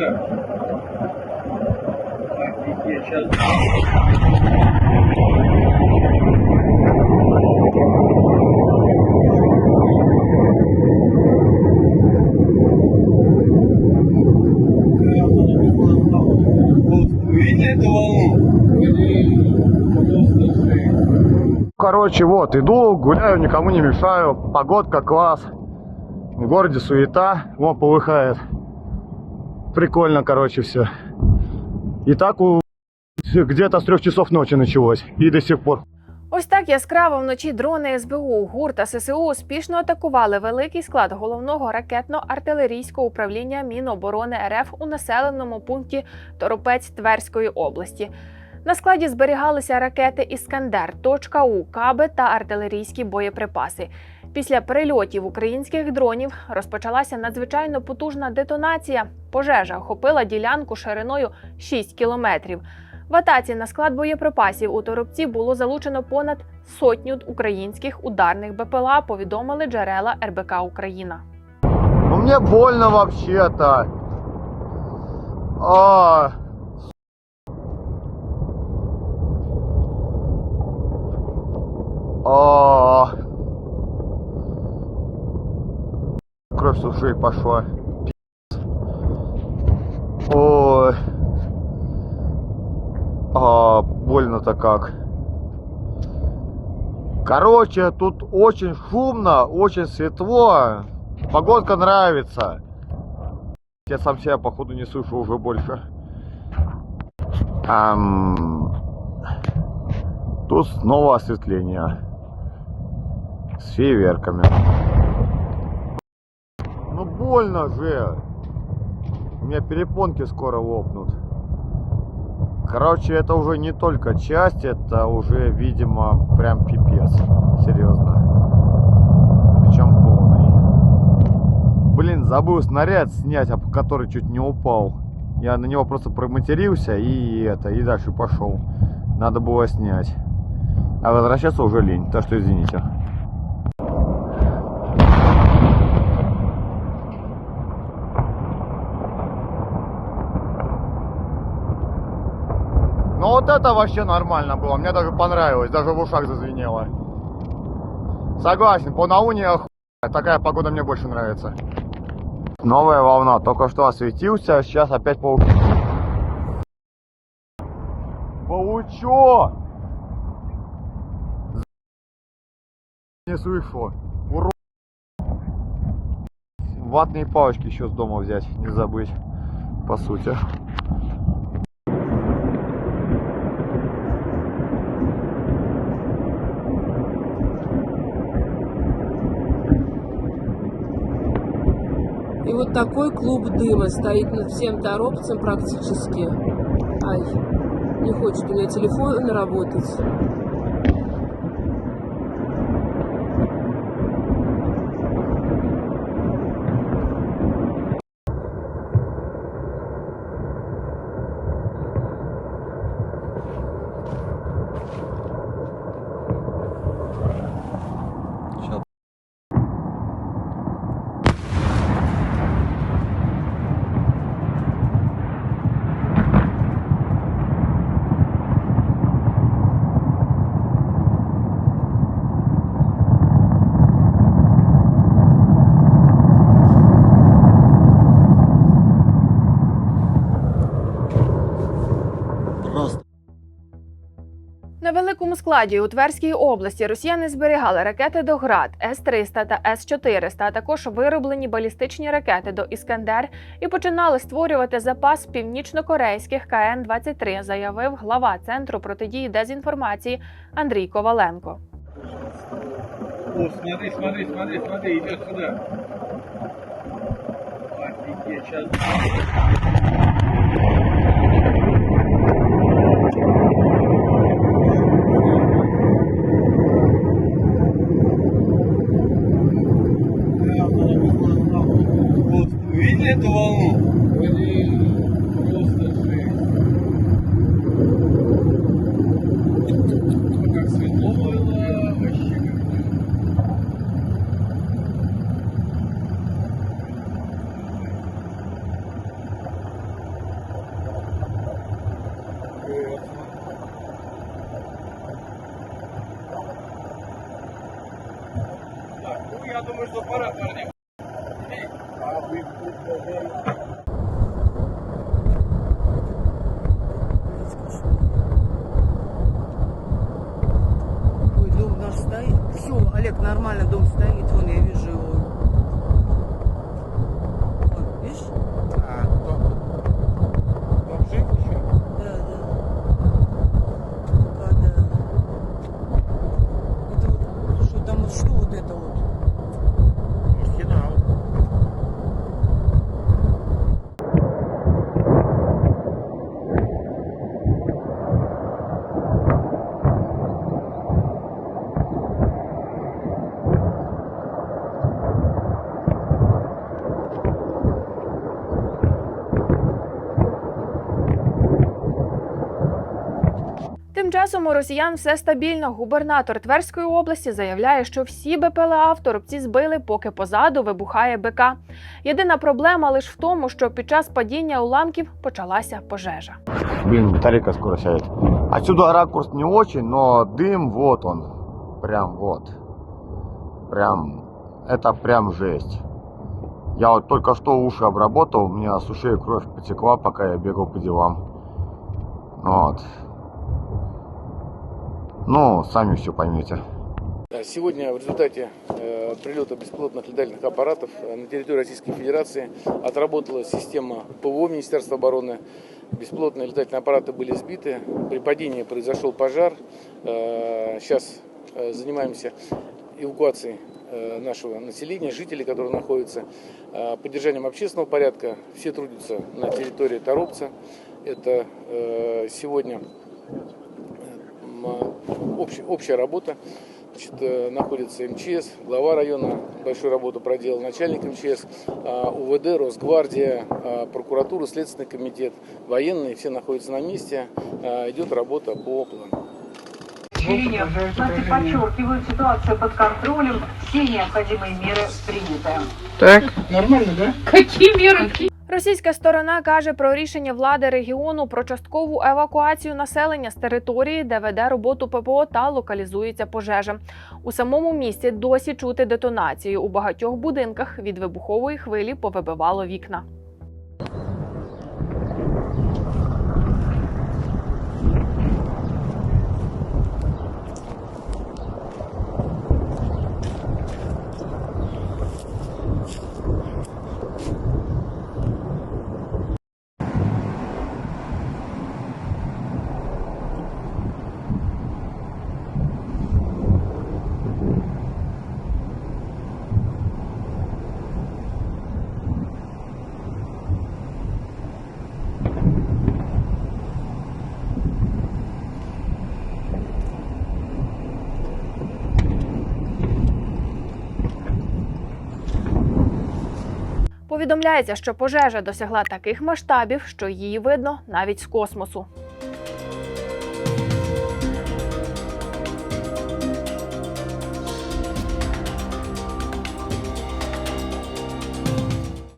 Вот, жесть. Короче, вот, иду, гуляю, никому не мешаю. Погодка класс. В городе суета. Вон полыхает. Прикольно, короче, все. И так у... где-то с трех часов ночи началось. И до сих пор. Ось так яскраво вночі дрони СБУ, ГУР та ССУ успішно атакували великий склад головного ракетно-артилерійського управління Міноборони РФ у населеному пункті Торопець Тверської області. На складі зберігалися ракети Іскандер, точка У, каби та артилерійські боєприпаси. Після прильотів українських дронів розпочалася надзвичайно потужна детонація. Пожежа охопила ділянку шириною 6 кілометрів. В атаці на склад боєприпасів у Торопці було залучено понад сотню українських ударних БПЛА, повідомили джерела РБК Україна. Ну мне больно вообще-то. А. А. Кровь с ушей пошла. Пи***ц. Ой. А, больно-то как. Короче, тут очень шумно, очень светло. Погодка нравится. Я сам себя, походу, не слышу уже больше. Ам, Тут снова осветление. С фейерверками. Ну больно же. У меня перепонки скоро лопнут. Короче, это уже не только часть, это уже, видимо, прям пипец. Серьезно. Причем полный. Блин, забыл снаряд снять, об который чуть не упал. Я на него просто проматерился и это, и дальше пошел. Надо было снять. А возвращаться уже лень, так что извините. Ну вот это вообще нормально было, мне даже понравилось, даже в ушах зазвенело. Согласен, по науне такая погода мне больше нравится. Новая волна, только что осветился, сейчас опять паук. Паучок! Не слышу. Уро... Ватные палочки еще с дома взять, не забыть. По сути. Вот такой клуб дыма стоит над всем торопцем практически. Ай, не хочет у меня телефон работать. На великому складі у Тверській області росіяни зберігали ракети до ГРАД С-300 та С-400, а також вироблені балістичні ракети до Іскандер і починали створювати запас північнокорейських КН-23, заявив глава центру протидії дезінформації Андрій Коваленко. О, смотри, смотри, смотри, смотри, идет сюда. Офигеть, сейчас. эту волну. Так, ну я думаю, что пора, парни. Нормально, дом стоит. Часом у росіян все стабільно. Губернатор Тверської області заявляє, що всі БПЛА в торопці збили, поки позаду вибухає БК. Єдина проблема лише в тому, що під час падіння уламків почалася пожежа. Блин, батарейка скоро сядет. Отсюда ракурс не очень, но дым вот он. Прям вот. Прям. Это прям жесть. Я вот только что уши обработал, у меня с ушей потекла, пока я бегал по делам. Вот. Ну, сами все поймете. Сегодня в результате э, прилета беспилотных летательных аппаратов э, на территории Российской Федерации отработала система ПВО Министерства обороны. Беспилотные летательные аппараты были сбиты. При падении произошел пожар. Э, сейчас занимаемся эвакуацией нашего населения, жителей, которые находятся, поддержанием общественного порядка. Все трудятся на территории Торопца. Это сегодня м, общ- общая работа. Значит, э, находится МЧС, глава района большую работу проделал, начальник МЧС, а, УВД, Росгвардия, а, прокуратура, Следственный комитет, военные, все находятся на месте. А, Идет работа по плану. Члены власти подчеркивают ситуацию под контролем, все необходимые меры приняты. Російська сторона каже про рішення влади регіону про часткову евакуацію населення з території, де веде роботу ППО та локалізується пожежа. У самому місті досі чути детонацію. У багатьох будинках від вибухової хвилі повибивало вікна. Повідомляється, що пожежа досягла таких масштабів, що її видно навіть з космосу.